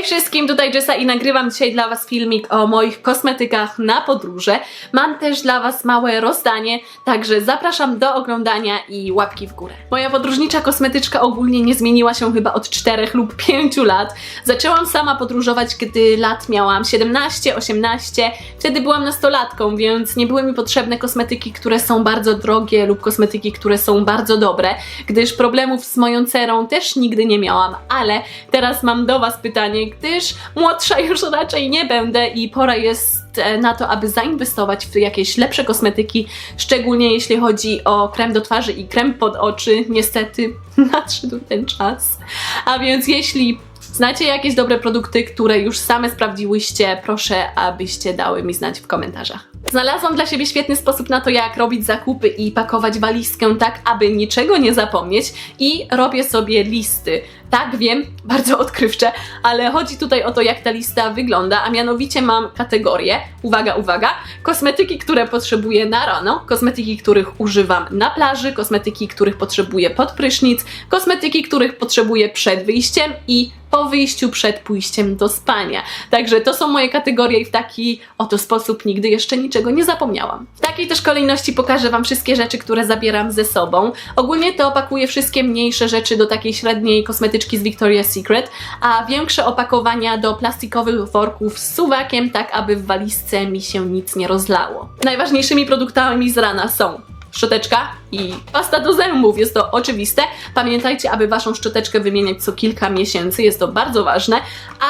Hej wszystkim, tutaj Jessa i nagrywam dzisiaj dla Was filmik o moich kosmetykach na podróże. Mam też dla Was małe rozdanie, także zapraszam do oglądania i łapki w górę. Moja podróżnicza kosmetyczka ogólnie nie zmieniła się chyba od 4 lub 5 lat. Zaczęłam sama podróżować, gdy lat miałam 17, 18. Wtedy byłam nastolatką, więc nie były mi potrzebne kosmetyki, które są bardzo drogie lub kosmetyki, które są bardzo dobre, gdyż problemów z moją cerą też nigdy nie miałam, ale teraz mam do Was pytanie, gdyż młodsza już raczej nie będę i pora jest e, na to, aby zainwestować w jakieś lepsze kosmetyki, szczególnie jeśli chodzi o krem do twarzy i krem pod oczy. Niestety nadszedł ten czas. A więc jeśli znacie jakieś dobre produkty, które już same sprawdziłyście, proszę, abyście dały mi znać w komentarzach. Znalazłam dla siebie świetny sposób na to, jak robić zakupy i pakować walizkę tak, aby niczego nie zapomnieć i robię sobie listy. Tak, wiem, bardzo odkrywcze, ale chodzi tutaj o to, jak ta lista wygląda, a mianowicie mam kategorie, uwaga, uwaga, kosmetyki, które potrzebuję na rano, kosmetyki, których używam na plaży, kosmetyki, których potrzebuję pod prysznic, kosmetyki, których potrzebuję przed wyjściem i po wyjściu przed pójściem do spania. Także to są moje kategorie i w taki oto sposób nigdy jeszcze niczego nie zapomniałam. W takiej też kolejności pokażę Wam wszystkie rzeczy, które zabieram ze sobą. Ogólnie to opakuję wszystkie mniejsze rzeczy do takiej średniej kosmetyczki z Victoria's Secret, a większe opakowania do plastikowych worków z suwakiem, tak aby w walizce mi się nic nie rozlało. Najważniejszymi produktami z rana są szczoteczka i pasta do zębów. Jest to oczywiste. Pamiętajcie, aby waszą szczoteczkę wymieniać co kilka miesięcy, jest to bardzo ważne,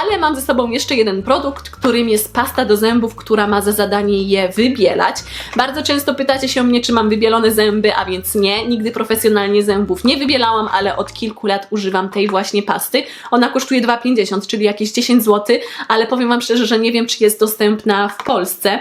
ale mam ze sobą jeszcze jeden produkt, którym jest pasta do zębów, która ma za zadanie je wybielać. Bardzo często pytacie się mnie, czy mam wybielone zęby, a więc nie. Nigdy profesjonalnie zębów nie wybielałam, ale od kilku lat używam tej właśnie pasty. Ona kosztuje 2,50, czyli jakieś 10 zł, ale powiem wam szczerze, że nie wiem, czy jest dostępna w Polsce.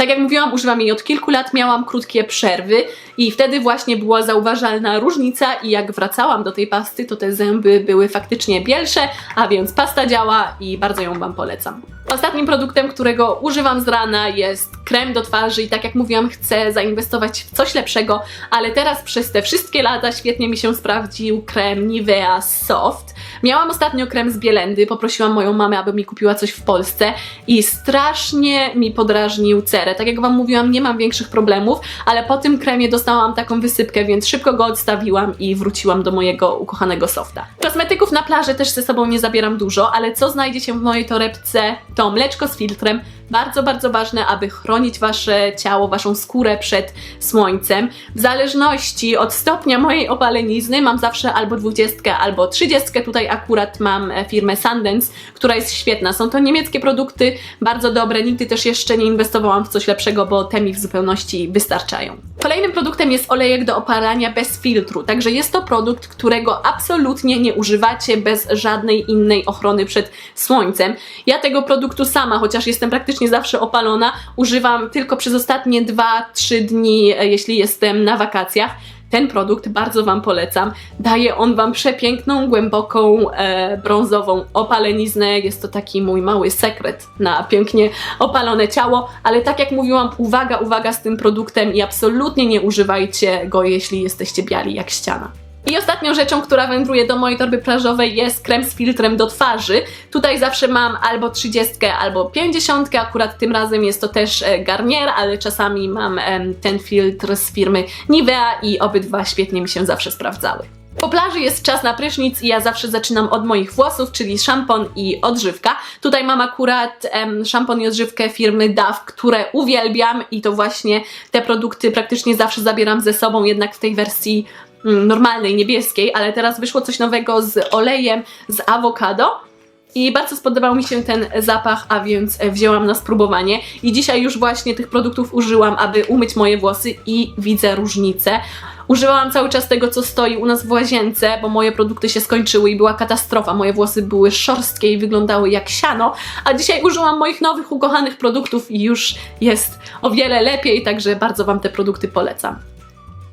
Tak jak mówiłam, używam jej od kilku lat, miałam krótkie przerwy i wtedy właśnie była zauważalna różnica i jak wracałam do tej pasty, to te zęby były faktycznie bielsze, a więc pasta działa i bardzo ją Wam polecam. Ostatnim produktem, którego używam z rana jest krem do twarzy i tak jak mówiłam, chcę zainwestować w coś lepszego, ale teraz przez te wszystkie lata świetnie mi się sprawdził krem Nivea Soft. Miałam ostatnio krem z Bielendy, poprosiłam moją mamę, aby mi kupiła coś w Polsce i strasznie mi podrażnił cerę. Tak jak Wam mówiłam, nie mam większych problemów, ale po tym kremie dostałam taką wysypkę, więc szybko go odstawiłam i wróciłam do mojego ukochanego softa. Kosmetyków na plaży też ze sobą nie zabieram dużo, ale co znajdzie się w mojej torebce to mleczko z filtrem, bardzo, bardzo ważne, aby chronić Wasze ciało, Waszą skórę przed słońcem. W zależności od stopnia mojej opalenizny mam zawsze albo 20, albo 30. Tutaj akurat mam e, firmę Sundance, która jest świetna. Są to niemieckie produkty, bardzo dobre. Nigdy też jeszcze nie inwestowałam w coś lepszego, bo te mi w zupełności wystarczają. Kolejnym produktem jest olejek do opalania bez filtru, także jest to produkt, którego absolutnie nie używacie bez żadnej innej ochrony przed słońcem. Ja tego produktu sama, chociaż jestem praktycznie zawsze opalona, używam tylko przez ostatnie 2-3 dni, e, jeśli jestem na wakacjach. Ten produkt bardzo Wam polecam. Daje on Wam przepiękną, głęboką, e, brązową opaleniznę. Jest to taki mój mały sekret na pięknie opalone ciało, ale tak jak mówiłam, uwaga, uwaga z tym produktem i absolutnie nie używajcie go, jeśli jesteście biali jak ściana. I ostatnią rzeczą, która wędruje do mojej torby plażowej jest krem z filtrem do twarzy. Tutaj zawsze mam albo 30, albo 50, akurat tym razem jest to też e, Garnier, ale czasami mam ten filtr z firmy Nivea i obydwa świetnie mi się zawsze sprawdzały. Po plaży jest czas na prysznic i ja zawsze zaczynam od moich włosów, czyli szampon i odżywka. Tutaj mam akurat em, szampon i odżywkę firmy DAF, które uwielbiam i to właśnie te produkty praktycznie zawsze zabieram ze sobą, jednak w tej wersji normalnej, niebieskiej, ale teraz wyszło coś nowego z olejem z awokado. I bardzo spodobał mi się ten zapach, a więc e, wzięłam na spróbowanie. I dzisiaj już właśnie tych produktów użyłam, aby umyć moje włosy i widzę różnicę. Używałam cały czas tego, co stoi u nas w łazience, bo moje produkty się skończyły i była katastrofa. Moje włosy były szorstkie i wyglądały jak siano, a dzisiaj użyłam moich nowych, ukochanych produktów i już jest o wiele lepiej, także bardzo Wam te produkty polecam.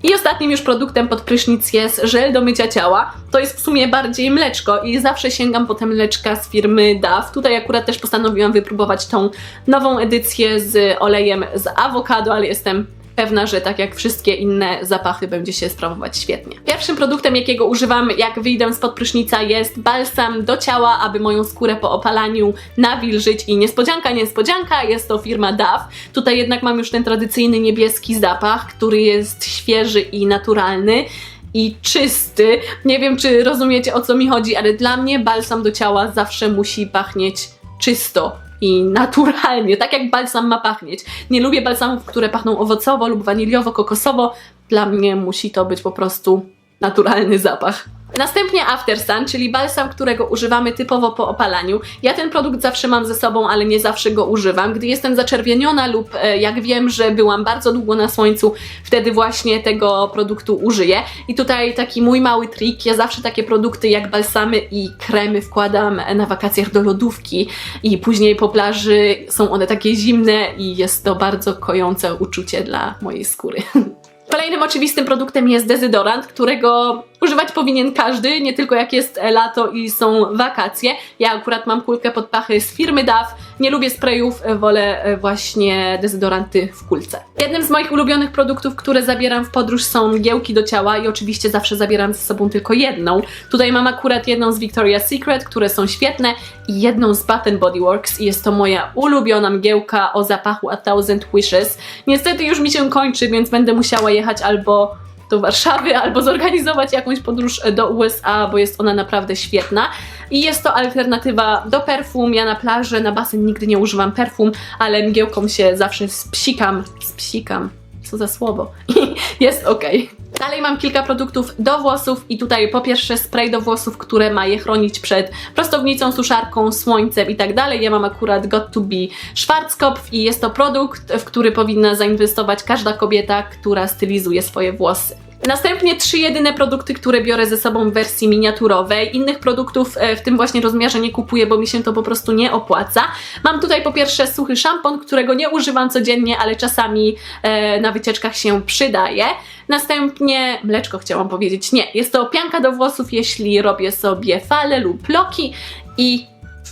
I ostatnim już produktem pod prysznic jest żel do mycia ciała. To jest w sumie bardziej mleczko i zawsze sięgam po te mleczka z firmy DAF. Tutaj akurat też postanowiłam wypróbować tą nową edycję z olejem z awokado, ale jestem pewna, że tak jak wszystkie inne zapachy będzie się sprawować świetnie. Pierwszym produktem, jakiego używam jak wyjdę spod prysznica jest balsam do ciała, aby moją skórę po opalaniu nawilżyć i niespodzianka, niespodzianka, jest to firma DAF. Tutaj jednak mam już ten tradycyjny niebieski zapach, który jest świeży i naturalny i czysty. Nie wiem, czy rozumiecie o co mi chodzi, ale dla mnie balsam do ciała zawsze musi pachnieć czysto i naturalnie, tak jak balsam ma pachnieć. Nie lubię balsamów, które pachną owocowo lub waniliowo, kokosowo. Dla mnie musi to być po prostu naturalny zapach. Następnie After Sun, czyli balsam, którego używamy typowo po opalaniu. Ja ten produkt zawsze mam ze sobą, ale nie zawsze go używam. Gdy jestem zaczerwieniona lub e, jak wiem, że byłam bardzo długo na słońcu, wtedy właśnie tego produktu użyję. I tutaj taki mój mały trik, ja zawsze takie produkty jak balsamy i kremy wkładam na wakacjach do lodówki i później po plaży są one takie zimne i jest to bardzo kojące uczucie dla mojej skóry. Kolejnym oczywistym produktem jest dezydorant, którego używać powinien każdy, nie tylko jak jest lato i są wakacje. Ja akurat mam kulkę pod pachy z firmy DAF. Nie lubię sprayów, wolę e, właśnie dezydoranty w kulce. Jednym z moich ulubionych produktów, które zabieram w podróż są mgiełki do ciała i oczywiście zawsze zabieram ze sobą tylko jedną. Tutaj mam akurat jedną z Victoria's Secret, które są świetne i jedną z Bath Body Works i jest to moja ulubiona mgiełka o zapachu A Thousand Wishes. Niestety już mi się kończy, więc będę musiała jechać albo do Warszawy, albo zorganizować jakąś podróż do USA, bo jest ona naprawdę świetna. I jest to alternatywa do perfum. Ja na plaży, na basen nigdy nie używam perfum, ale mgiełką się zawsze spsikam, spsikam. Co za słowo. I jest ok. Dalej mam kilka produktów do włosów i tutaj po pierwsze spray do włosów, które ma je chronić przed prostownicą, suszarką, słońcem i tak dalej. Ja mam akurat Got to Be Schwarzkopf i jest to produkt, w który powinna zainwestować każda kobieta, która stylizuje swoje włosy. Następnie trzy jedyne produkty, które biorę ze sobą w wersji miniaturowej. Innych produktów e, w tym właśnie rozmiarze nie kupuję, bo mi się to po prostu nie opłaca. Mam tutaj po pierwsze suchy szampon, którego nie używam codziennie, ale czasami e, na wycieczkach się przydaje. Następnie mleczko chciałam powiedzieć. Nie, jest to pianka do włosów, jeśli robię sobie fale lub loki i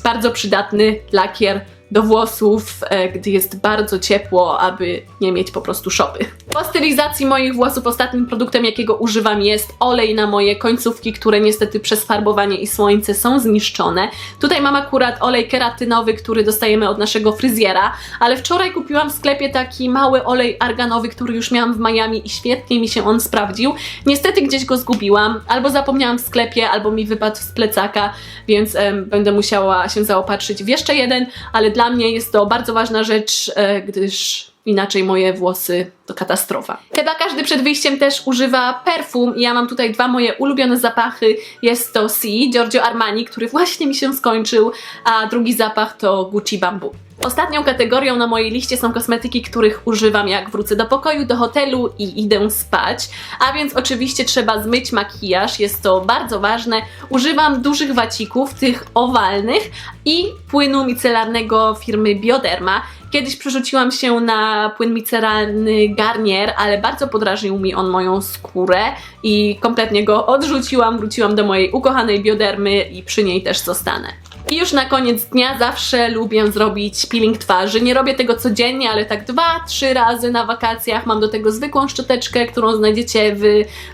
bardzo przydatny lakier do włosów, e, gdy jest bardzo ciepło, aby nie mieć po prostu szopy. Po stylizacji moich włosów ostatnim produktem, jakiego używam jest olej na moje końcówki, które niestety przez farbowanie i słońce są zniszczone. Tutaj mam akurat olej keratynowy, który dostajemy od naszego fryzjera, ale wczoraj kupiłam w sklepie taki mały olej arganowy, który już miałam w Miami i świetnie mi się on sprawdził. Niestety gdzieś go zgubiłam, albo zapomniałam w sklepie, albo mi wypadł z plecaka, więc em, będę musiała się zaopatrzyć w jeszcze jeden, ale dla mnie jest to bardzo ważna rzecz, e, gdyż inaczej moje włosy to katastrofa. Chyba każdy przed wyjściem też używa perfum i ja mam tutaj dwa moje ulubione zapachy. Jest to C, Giorgio Armani, który właśnie mi się skończył, a drugi zapach to Gucci Bamboo. Ostatnią kategorią na mojej liście są kosmetyki, których używam jak wrócę do pokoju, do hotelu i idę spać. A więc oczywiście trzeba zmyć makijaż, jest to bardzo ważne. Używam dużych wacików, tych owalnych i płynu micelarnego firmy Bioderma. Kiedyś przerzuciłam się na płyn micelarny Garnier, ale bardzo podrażył mi on moją skórę i kompletnie go odrzuciłam, wróciłam do mojej ukochanej biodermy i przy niej też zostanę. I już na koniec dnia zawsze lubię zrobić peeling twarzy. Nie robię tego codziennie, ale tak dwa, trzy razy na wakacjach. Mam do tego zwykłą szczoteczkę, którą znajdziecie w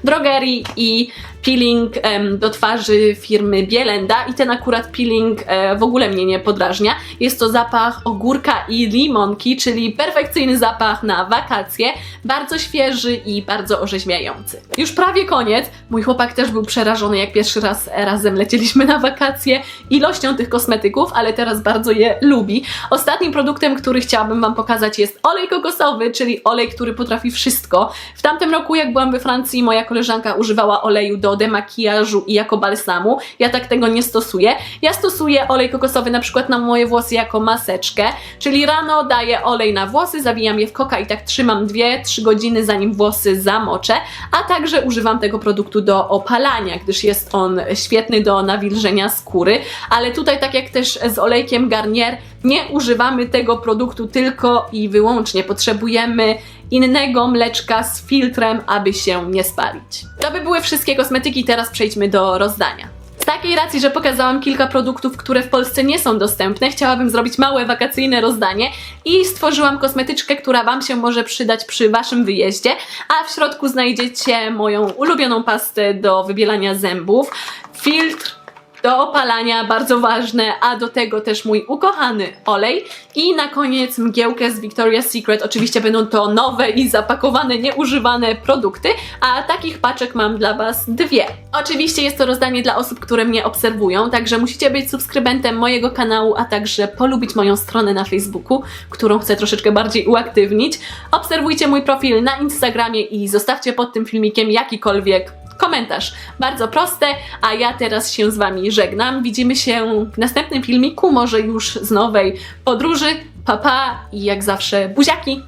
drogerii i peeling em, do twarzy firmy Bielenda i ten akurat peeling e, w ogóle mnie nie podrażnia. Jest to zapach ogórka i limonki, czyli perfekcyjny zapach na wakacje, bardzo świeży i bardzo orzeźwiający. Już prawie koniec. Mój chłopak też był przerażony, jak pierwszy raz razem lecieliśmy na wakacje ilością tych kosmetyków, ale teraz bardzo je lubi. Ostatnim produktem, który chciałabym Wam pokazać jest olej kokosowy, czyli olej, który potrafi wszystko. W tamtym roku, jak byłam we Francji, moja koleżanka używała oleju do demakijażu i jako balsamu. Ja tak tego nie stosuję. Ja stosuję olej kokosowy na przykład na moje włosy jako maseczkę, czyli rano daję olej na włosy, zawijam je w koka i tak trzymam 2-3 godziny zanim włosy zamoczę, a także używam tego produktu do opalania, gdyż jest on świetny do nawilżenia skóry, ale tutaj tak jak też z olejkiem Garnier nie używamy tego produktu tylko i wyłącznie. Potrzebujemy innego mleczka z filtrem, aby się nie spalić. To by były wszystkie kosmetyki, teraz przejdźmy do rozdania. Z takiej racji, że pokazałam kilka produktów, które w Polsce nie są dostępne, chciałabym zrobić małe wakacyjne rozdanie i stworzyłam kosmetyczkę, która Wam się może przydać przy Waszym wyjeździe, a w środku znajdziecie moją ulubioną pastę do wybielania zębów, filtr do opalania, bardzo ważne, a do tego też mój ukochany olej i na koniec mgiełkę z Victoria's Secret. Oczywiście będą to nowe i zapakowane, nieużywane produkty, a takich paczek mam dla Was dwie. Oczywiście jest to rozdanie dla osób, które mnie obserwują, także musicie być subskrybentem mojego kanału, a także polubić moją stronę na Facebooku, którą chcę troszeczkę bardziej uaktywnić. Obserwujcie mój profil na Instagramie i zostawcie pod tym filmikiem jakikolwiek komentarz. Bardzo proste, a ja teraz się z Wami żegnam. Widzimy się w następnym filmiku, może już z nowej podróży. Papa pa, i jak zawsze buziaki!